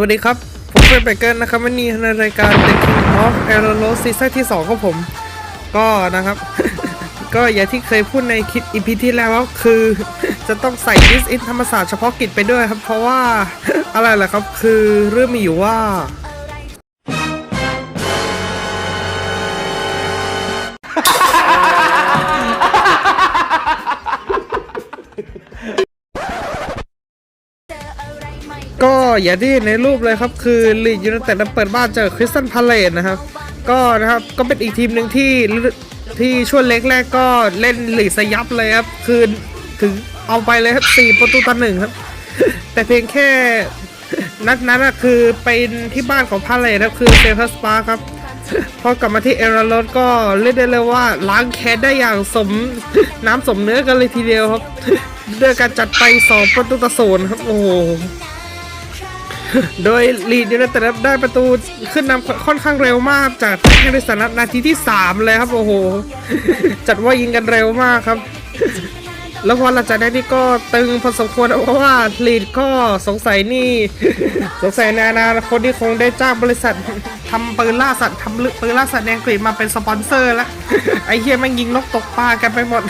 วัสดีครับ ผมเป็นเบเกอร์นะครับวันนี้ในรายการ The King of a r o l o ซีซั่นที่ 2 ของผม ก็นะครับ ก็อย่างที่เคยพูดในคลิปอีพีที่แล้วก็คือจะต้องใส่ดิสอินธรรมศาสตร์เฉพาะกิจไปด้วยครับ เพราะว่าอะไรล่ะครับ คือเรื่องมีอยู่ว่า ก็อย่างที่ในรูปเลยครับ คือลีดยูไนเต็ดเปิดบ้านเจอคริสตันพาเลตนะครับ ก็นะครับก็เป็นอีกทีมหนึ่งที่ที่ช่วงเล็กแรกก็เล่นลีดสยับเลยครับคือถึงเอาไปเลยครับสี่ประตูต่อหนึ่งครับ แต่เพียงแค่นัดนั้นคือเป็นที่บ้านของพาเลตครับคือเซฟัสปาครับพอกลับมาที่เอราโรดก็เรียกได้เลยว่าล้างแค้นได้อย่างสมน้ำสมเนื้อกันเลยทีเดียวครับ ด้วยการจัดไปสองประตูต่อศูนย์ครับ โอ้ โดยลีดยูไนเต็ดได้ประตูขึ้นนำค่อนข้างเร็วมากจากแฮร์ริสันครับนาทีที่ 3 เลยครับ โอ้โห จัดว่ายิงกันเร็วมากครับ แล้วพอหลังจากนั้นนี่ก็ตึงพอสมควรเพราะว่าลีดก็สงสัยนี่ สงสัยในอนาคตที่คงได้จ้างบริษัททำปืนล่าสัตว์ทำปืนล่าสัตว์ในอังกฤษมาเป็นสปอนเซอร์แล้วไอ้เฮียแมันยิงนกตกปลากันไปหมด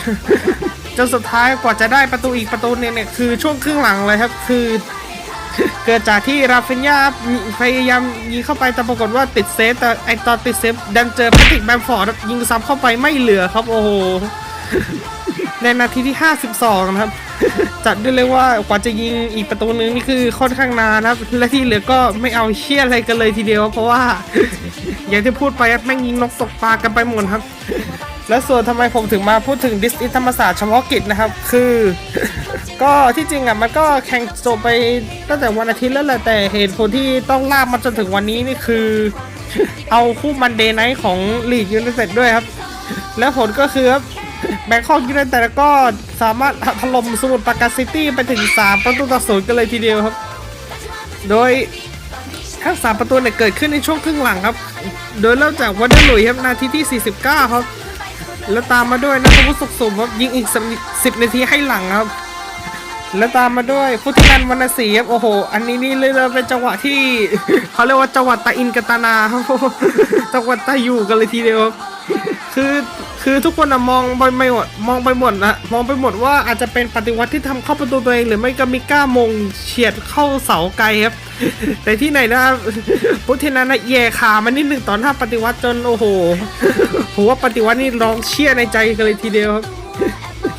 จนสุดท้ายกว่าจะได้ประตูอีกประตูเนี่ยเนี่ยคือช่วงครึ่งหลังเลยครับ คือ เกิดจากที่ราฟินยาพยายามยิงเข้าไปแต่ปรากฏว่าติดเซฟแต่ไอตอนติดเซฟดันเจอแพทริกแบมฟอร์ดยิงซ้ำเข้าไปไม่เหลือครับโอ้โหในนาทีที่ 52 นะครับ จัดด้วยเลยว่ากว่าจะยิงอีกประตูนึงนี่คือค่อนข้างนานนะครับ และที่เหลือก็ไม่เอาเชี่ยอะไรกันเลยทีเดียว เพราะว่า อย่างที่พูดไปแม่งยิงนกตกปลากันไปหมดครับ และส่วนทำไมผมถึงมาพูดถึงดิสอินธรรมศาสตร์เฉพาะกิจนะครับ คือ ก็ที่จริงอะมันก็แข่งจบไปตั้งแต่วันอาทิตย์แล้วแหละแต่เหตุผลที่ต้องลากมาจนถึงวันนี้นี่คือ เอาคู่มันเดย์ไนท์ของลีกยูไนเต็ดด้วยครับ แล้วผลก็คือครับแบงคอกยูไนเต็ดก็สามารถถล่มสมุทรปราการซิตี้ไปถึง 3 ประตูต่อศูนย์กันเลยทีเดียวครับ โดยทั้ง 3 ประตูเนี่ยเกิดขึ้นในช่วงครึ่งหลังครับ โดยเริ่มจากวันเดอร์ลุยครับนาทีที่ 49 ครับ แล้วตามมาด้วยนัทวุฒิสุขสมครับยิงอีก10นาทีให้หลังครับ แล้วตามมาด้วยฟุตินันวรรณศรีครับโอ้โห อันนี้นี่เลยเป็นจังหวะที่เขาเรียกว่าจังหวะตาอินกตานาครับจังหวะตาอยู่กันเลยทีเดียวคือคือทุกคนอะมองไปไม่หมดมองไปหมดนะมองไปหมดว่าอาจจะเป็นปฏิวัติที่ทำเข้าประตูตัวเองหรือไม่ก็มิก้ามงเฉียดเข้าเสาไกลครับ แต่ที่ไหนนะพุทธินันะแย่ขามันนิดหนึ่งตอนท่าปฏิวัติจนโอ้โหผมว่าปฏิวัตินี่ร้องเชี่ยในใจกันเลยทีเดียวครับ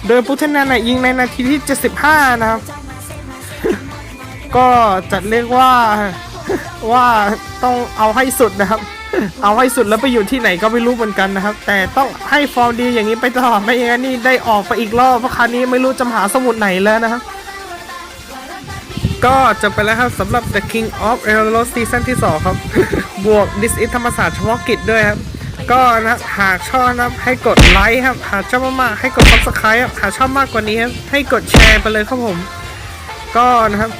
โดยพุทธนันนะยิงในนาทีที่ 75 นะครับ ก็จัดเรียกว่าว่าต้องเอาให้สุดนะครับ เอาให้สุดแล้วไปอยู่ที่ไหนก็ไม่รู้เหมือนกันนะครับ แต่ต้องให้ฟอร์มดีอย่างนี้ไปตลอดไม่อย่างนั้นนี่ได้ออกไปอีกรอบเพราะคราวนี้ไม่รู้จะหาสมุดไหนแล้วนะครับ ก็จบไปแล้วครับสำหรับ The King of e l o ซีซั่นที่ 2 ครับ บวก This is ธรรมศาสตร์เฉพาะกิจด้วยครับ ก็นะหากชอบนะให้กดไลค์ครับ หากชอบมากๆให้กด subscribe ครับหากชอบมากกว่านี้ครับ ให้กดแชร์ไปเลยครับผม ก็นะครับ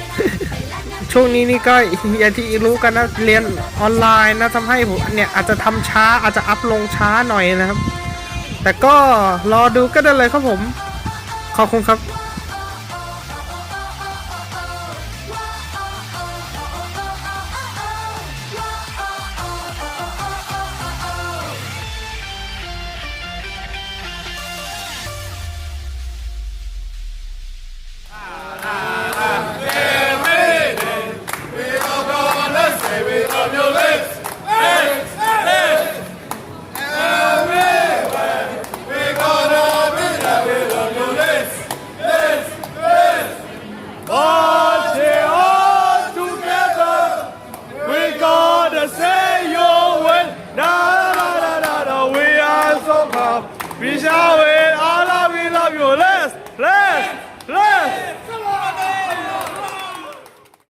ช่วงนี้นี่ก็อย่างที่รู้กันนะ เรียนออนไลน์นะทำให้ผมเนี่ยอาจจะทำช้าอาจจะอัพลงช้าหน่อยนะครับ แต่ก็รอดูก็ได้เลยครับผม ขอบคุณครับ 比下阿伟